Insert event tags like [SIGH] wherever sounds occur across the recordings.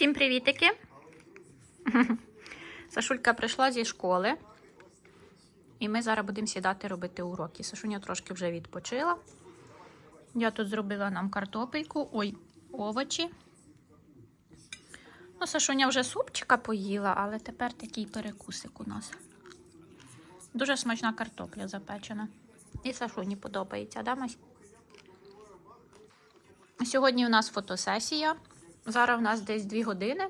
Всім привітики! [LAUGHS] Сашулька прийшла зі школи, і ми зараз будемо сідати робити уроки. Сашуня трошки вже відпочила. Я тут зробила нам картопельку, ой, овочі. Ну, Сашуня вже супчика поїла, але тепер такий перекусик у нас. Дуже смачна картопля запечена. І Сашуні подобається, да, Мась? Сьогодні у нас фотосесія. Зараз у нас десь 2 години,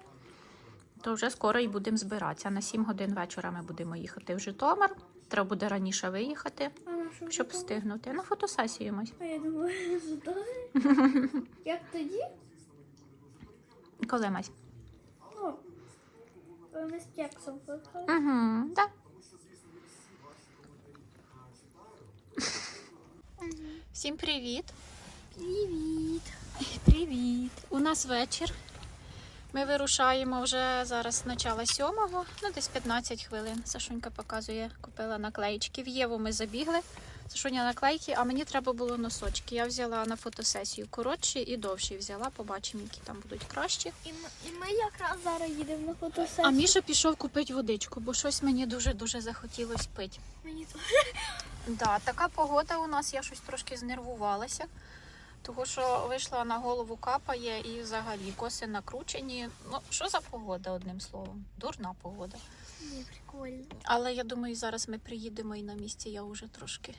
то вже скоро і будемо збиратися. На 7 годин вечора ми будемо їхати в Житомир. Треба буде раніше виїхати, щоб встигнути. На фотосесію Мась. А я думаю. [LAUGHS] [LAUGHS] Як тоді? Коли Мась? Ну, ми з кексом. Угу, да. Всім привіт! Привіт. Привіт! У нас вечір. Ми вирушаємо вже зараз начало сьомого, ну десь 15 хвилин. Сашунька показує, купила наклеїчки. В Єву ми забігли. Сашуня наклейки, а мені треба було носочки. Я взяла на фотосесію коротші і довші взяла. Побачимо, які там будуть кращі. І ми, і ми якраз зараз їдемо на фотосесію. А Міша пішов купити водичку, бо щось мені дуже-дуже захотілося пити. Мені теж. Да, така погода у нас, я щось трошки знервувалася, тому що вийшла на голову капає і взагалі коси накручені. Ну, що за погода, одним словом? Дурна погода. Не прикольно. Але я думаю, зараз ми приїдемо і на місці я вже трошки.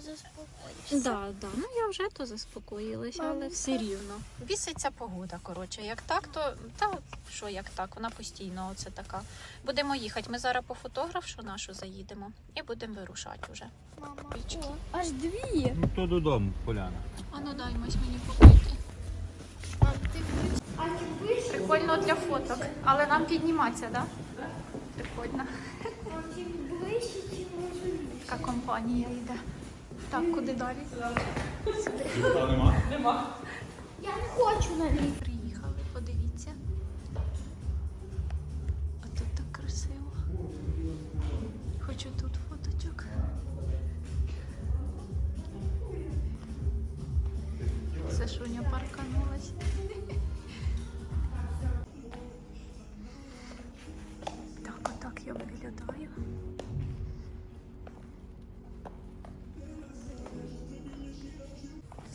Заспокоїшся. Да, да. Ну я вже то заспокоїлася, але все рівно. Біситься погода, коротше. Як так, то та що як так, вона постійно оце така. Будемо їхати. Ми зараз по фотографшу нашу заїдемо і будемо вирушати вже. Мама. О, аж дві. Ну то додому, Поляна. А ну дай мось мені покрити. А ти включ- А ти вийшов? Прикольно для фоток, але нам підніматися, так? Да? Прикольно. Така компанія йде. Так, куди далі? нема? Я не хочу на ліфт.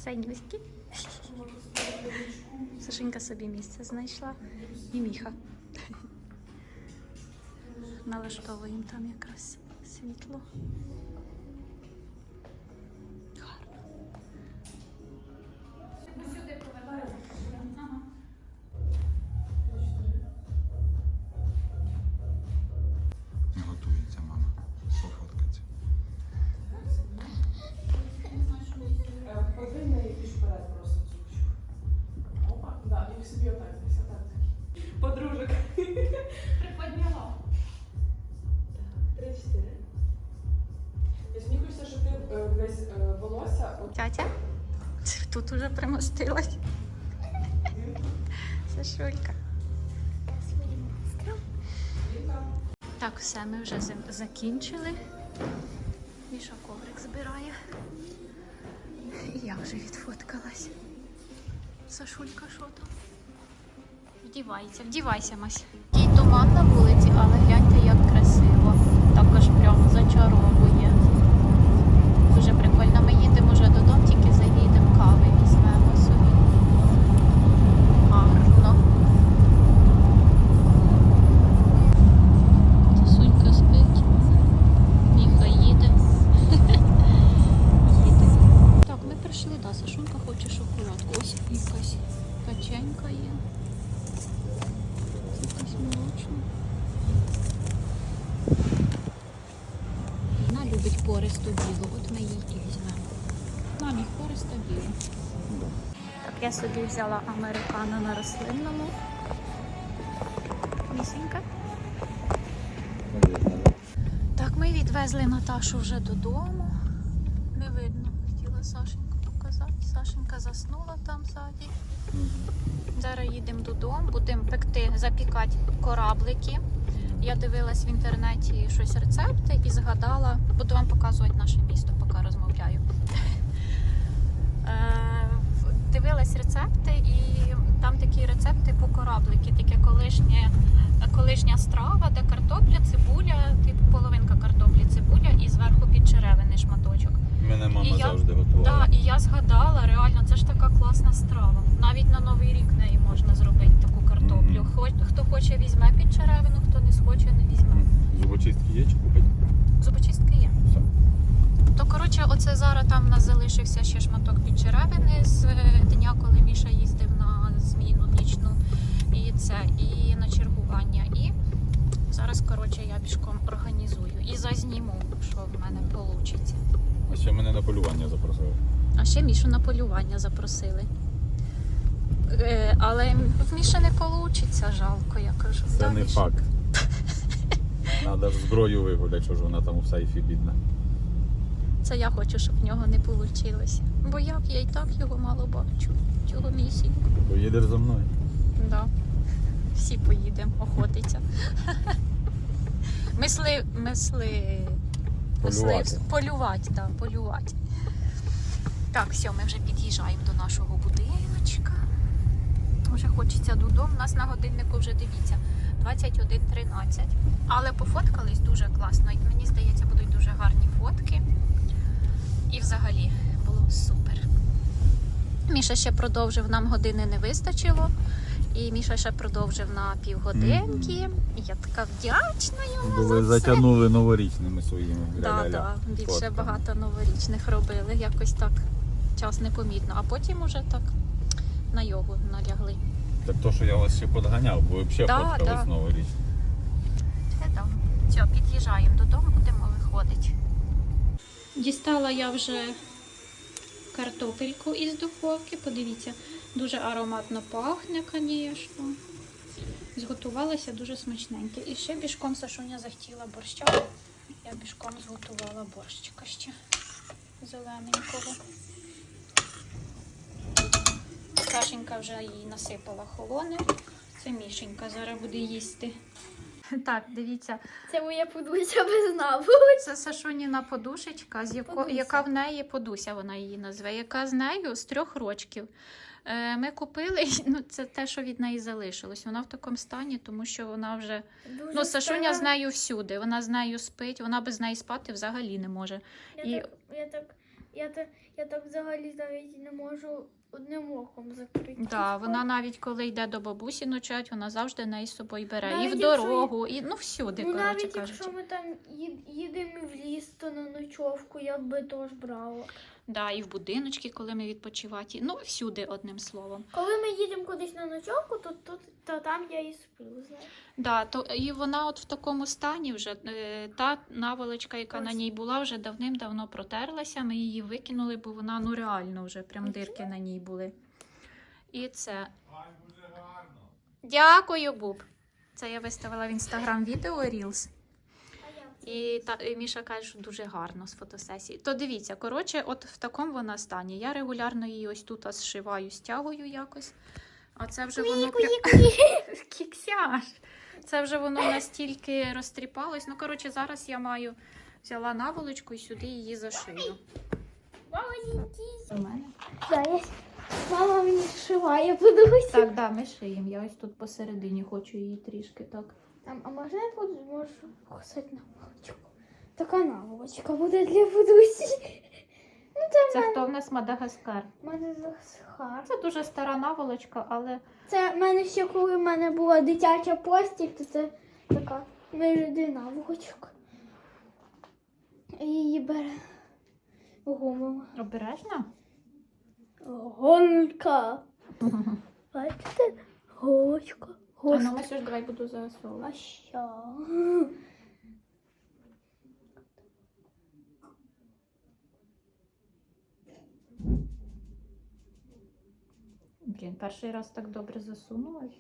Сенюськи. Сашенька собі місце знайшла. І міха. Налаштовуємо там якраз світло. Тут уже примостилась. [LAUGHS] Я своїм Так, все, ми вже закінчили. Міша коврик збирає. І я вже відфоткалась. Сашулька, що там? Вдівається, вдівайся, Мась. Такий туман на вулиці, але гляньте, як красиво. Також прямо зачаровує. Дуже прикольно. Ми їдемо вже додому, тільки заїдемо кави візьмемо собі. Гарно. Сусунька спить. Міха їде. їде. Так, ми прийшли, да, Сашунька хоче шоколадку. Ось якась печенька є. Якась молочна. Вона любить пористу білу, от ми її і візьмемо. Мамі, пориста біла. Так, я собі взяла американо на рослинному. Місенька. Так, ми відвезли Наташу вже додому. Не видно, хотіла Сашеньку показати. Сашенька заснула там ззаді. Зараз їдемо додому, будемо пекти, запікати кораблики. Я дивилась в інтернеті щось рецепти і згадала, буду вам показувати наше місто, поки розмовляю. [LAUGHS] Дивилась рецепти і Там такі рецепти типу кораблики, таке колишнє, колишня страва, де картопля, цибуля, типу половинка картоплі, цибуля і зверху підчеревини шматочок. Мене мама І я- завжди готувала. Так, і я згадала, реально, це ж така класна страва. Навіть на Новий рік неї можна зробити таку картоплю. Мгм. Хоч хто хоче, візьме під черевину, хто не схоче, не візьме. Зубочистки є чи купити? Зубочистки є. Все. То коротше, оце зараз там в нас залишився ще шматок під черевини з е, дня, коли Міша їздив на зміну нічну і це, і на чергування. І зараз, коротше, я пішком організую і зазніму, що в мене вийде. А ще мене на полювання запросили. А ще Мішу на полювання запросили. Е, але в Міші не вийде, жалко, я кажу. Це Да, не Міша? факт. [LAUGHS] Треба зброю вигуляти, що ж вона там у сейфі бідна. Це я хочу, щоб в нього не вийшло. Бо як я і так його мало бачу, цього місіньку. Поїдеш за мною. Да. Всі поїдемо, охотиться. Мисли, мисли, Полювати. полювати, да, полювати. Так, все, ми вже під'їжджаємо до нашого будиночка. Вже хочеться додому. У нас на годиннику вже дивіться 21.13. Але пофоткались дуже класно. І мені здається, будуть дуже гарні фотки. І взагалі було супер. Міша ще продовжив, нам години не вистачило. І Міша ще продовжив на півгодинки. І я така вдячна йому Бо за ви це. затягнули новорічними своїми Да, ля-ля-ля да, більше фотками. багато новорічних робили. Якось так час непомітно. А потім уже так на йогу налягли. Так то, що я вас ще подганяв, бо ви взагалі Да, фоткались да. новорічно. Це да. Все, під'їжджаємо додому, будемо виходити. Дістала я вже картопельку із духовки. Подивіться, дуже ароматно пахне, звісно. Зготувалася дуже смачненьке. І ще бішком Сашуня захотіла борща. Я бішком зготувала борщика ще зелененького. Сашенька вже її насипала холоне. Це Мішенька зараз буде їсти. [LAUGHS] Так, дивіться, Це моя подуся без наву. це Сашуніна подушечка, з яко, Подуся. яка в неї подуся, вона її назве, яка з нею з трьох рочків. Е, Ми купили, [LAUGHS] ну це те, що від неї залишилось. Вона в такому стані, тому що вона вже Дуже ну Сашуня з нею всюди. Вона з нею спить, вона без неї спати взагалі не може. Я, і- так, я, так, я, та, я так взагалі навіть не можу одним оком закрити. Да, вона навіть коли йде до бабусі ночать, вона завжди неї з собою бере. і в в якщо дорогу, і ну всюди, Ну, коротше навіть кажучи. якщо ми там їдемо в ліс, то на ночовку я б теж брала. Да, і в будиночки, коли ми відпочивати. Ну, всюди, одним словом. Коли ми їдемо кудись на ночовку, то, то, то там я і сплю. знаєш. Да, то і вона от в такому стані вже е, та наволочка, яка на ній була, вже давним-давно протерлася. Ми її викинули, бо вона ну реально вже прям дирки на ній були. І це. Дякую, Буб. Це я виставила в інстаграм відео Reels. І, та, і Міша каже, що дуже гарно з фотосесії. То дивіться, коротше, от в такому вона стані. Я регулярно її ось тут зшиваю, стягую якось. А це вже воно. [LAUGHS] Кіксяш. Це вже воно настільки розтріпалось. Ну, коротше, зараз я маю взяла наволочку і сюди її зашию. Мама мені шиває, подивися. Так, да, ми шиємо. Я ось тут посередині хочу її трішки так. А, а можна я тут можу кусати наволочку? Така наволочка буде для подусі. Ну, це, Це хто в нас Мадагаскар? захар. Це дуже стара наволочка, але Це в мене ще коли в мене була дитяча постіль, то це така міжди наволочка. Її бере гумова. обережно. Гонка. [LAUGHS] Бачите? Голочка. А ну, Гостя. Масюш, давай буду засовувати. А що? Блін, перший раз так добре засунулась.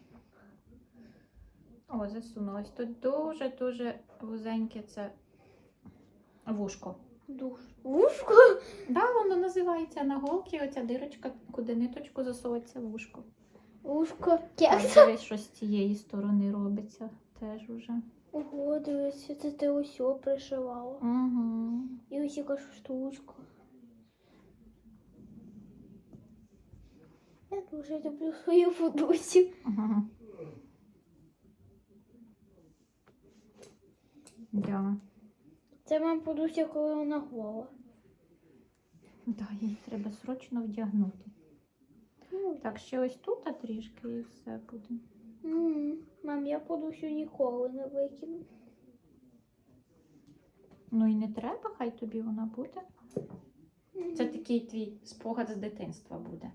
О, засунулась. Тут дуже-дуже вузеньке це вушко. Душ. Вушко? Да, воно називається на голки, оця дирочка, куди ниточку засовується вушко. Вушко. Так, Кекса. дивись, що з цієї сторони робиться теж уже. Ого, дивися, це ти ось пришивала. Угу. І ось яка штучка. Я дуже люблю свою подусю. Ага. Да. Це вам подуся, коли вона гола. Да, її треба срочно вдягнути. Ну, Так, ще ось тут трішки і все буде. м, Мам, я подусю ніколи не викину. Ну і не треба, хай тобі вона буде. Це такий твій спогад з дитинства буде.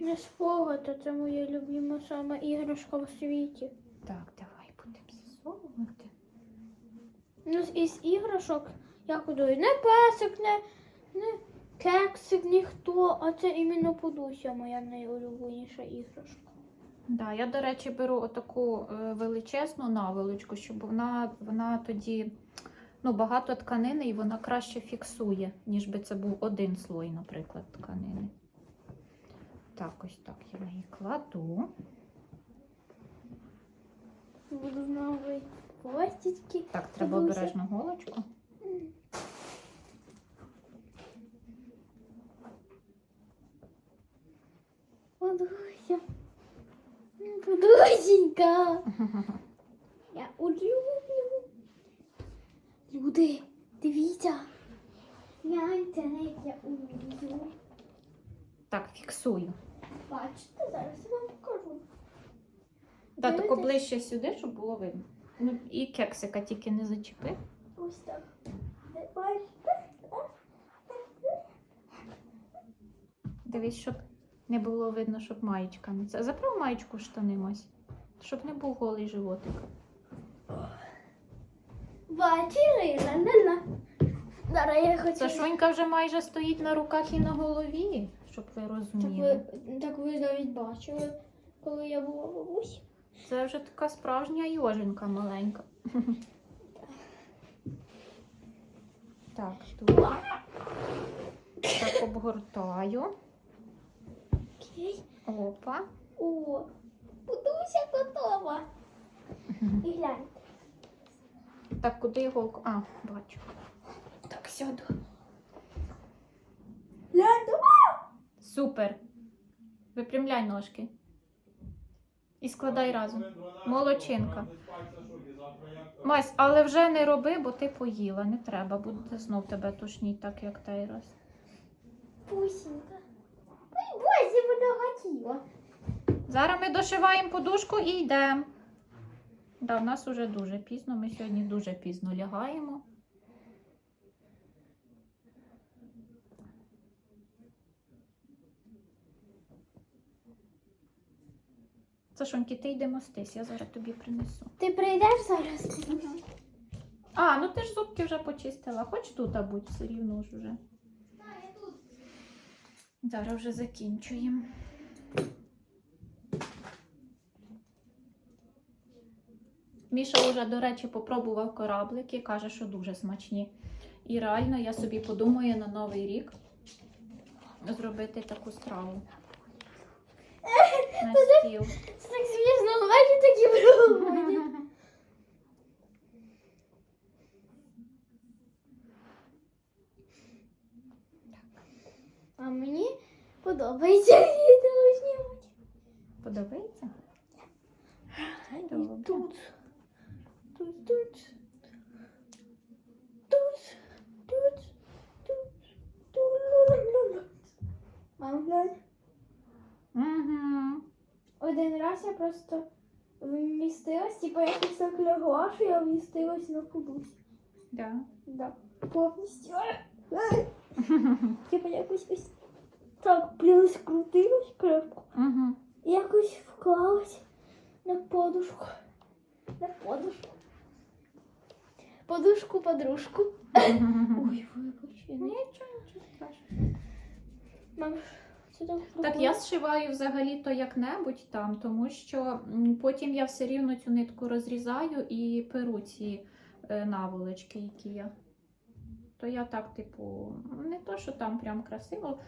Не спогад, а це моя любима саме іграшка в світі. Так, давай будемо засовувати. Ну, із іграшок я кудую не песик, не, не кексик, ніхто, а це іменно подуся моя найулюбленіша іграшка. Да, я, до речі, беру отаку е, величезну наволочку, щоб вона, вона тоді ну, багато тканини і вона краще фіксує, ніж би це був один слой, наприклад, тканини. Так, ось так я її кладу. Буду новий пластички. Так, треба обережно голочку. Подуся. М, Я улюблю. Люди, дивіться. Гляньте, як я умію. Так, фіксую. Бачите, зараз я вам покажу. Да, тако ближче сюди, щоб було видно. Ну, і кексика тільки не зачепи. Ось так. Бачите? Дивись, щоб не було видно, щоб маєчка не це. Заправ маєчку в штани ось, щоб не був голий животик. Бачили? Ла-ла-ла. Зараз я хочу. Сашунька вже майже стоїть на руках і на голові, щоб ви Так розуміли. ви, так ви навіть бачили, коли я була бабусь. Це вже така справжня йоженка маленька. Так, тут. Так обгортаю. Окей. Опа. О, Будуся готова. І гляньте. Так, куди іголку? А, бачу. Так, сяду. Гляньте. Супер. Випрямляй ножки. І складай разом. Молодчинка. Мась, але вже не роби, бо ти поїла. Не треба, буде знов тебе тушніть, так як той раз. Пусінька. Боже, вона хотіла. Зараз ми дошиваємо подушку і йдемо. Да, в нас уже дуже пізно. Ми сьогодні дуже пізно лягаємо. Сашоньки, ти йди мостись, я зараз тобі принесу. Ти прийдеш зараз? А, ну ти ж зубки вже почистила. Хоч тут, а будь все рівно ж уже. Зараз вже закінчуємо. Міша вже, до речі, попробував кораблики, каже, що дуже смачні. І реально я собі подумаю на Новий рік зробити таку страву. На стіл. Це так смішно, бачите, такі пробувати. [LAUGHS] А мені подобається відео знімати. Подобається? І тут. Тут, тут. Тут. Тут. Тут. Тут. Мам, глянь. Угу. Один раз я просто вмістилась, типу якось так лягла, що я вмістилась на подушці. Да. Да. Повністю. [LAUGHS] Типу якось ось так, блін, скрутилась крепко. Угу. Якось вклалась на подушку. На подушку. Подушку, подружку. Ой, вибач. Нічого, нічого страшного. Мам, це так Так, я зшиваю взагалі-то як-небудь там, тому що м, потім я все рівно цю нитку розрізаю і перу ці е, наволочки, які я. То я так, типу, не то, що там прям красиво.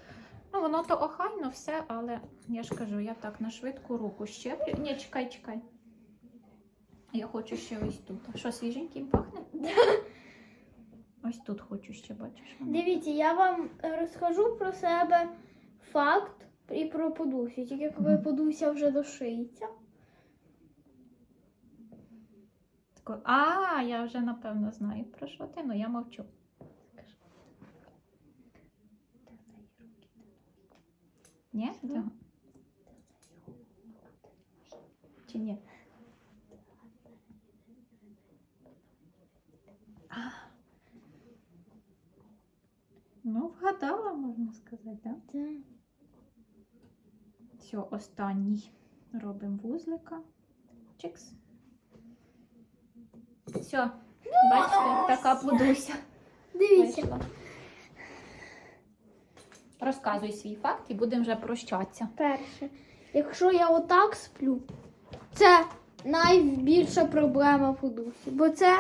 Ну, воно то охайно все, але я ж кажу, я так на швидку руку щеплю. Ні, чекай, чекай. Я хочу ще ось тут. Що свіженьким пахне? [LAUGHS] Ось тут хочу ще, бачиш. Дивіться, я вам розкажу про себе факт і про подусю. Тільки коли подуся вже дошиється. А, я вже напевно знаю про що ти, ну я мовчу. Ні? Чи ні? А. Ну, вгадала, можна сказати, так? Да? Так. Все, останній. Робимо вузлика. Чикс. Все. Бачите, така подуся. Дивіться. вийшла. Розказуй свій факт і будемо вже прощатися. Перше, якщо я отак сплю, це найбільша проблема в подусі. Бо це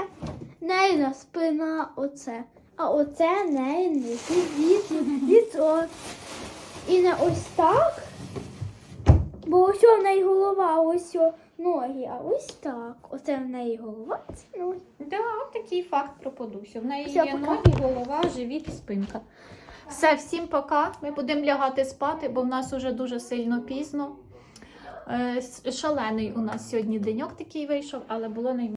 нейна спина, оце. А оце нейний від, І не ось так. Бо ось у неї голова, ось ноги, а ось так. Оце в неї голова, це ноги. Да, такий факт про подусю. В неї Все, є пока. ноги, голова, живіт і спинка. Все, всім пока. Ми будемо лягати спати, бо в нас уже дуже сильно пізно. Е, Шалений у нас сьогодні деньок такий вийшов, але було неймовірно.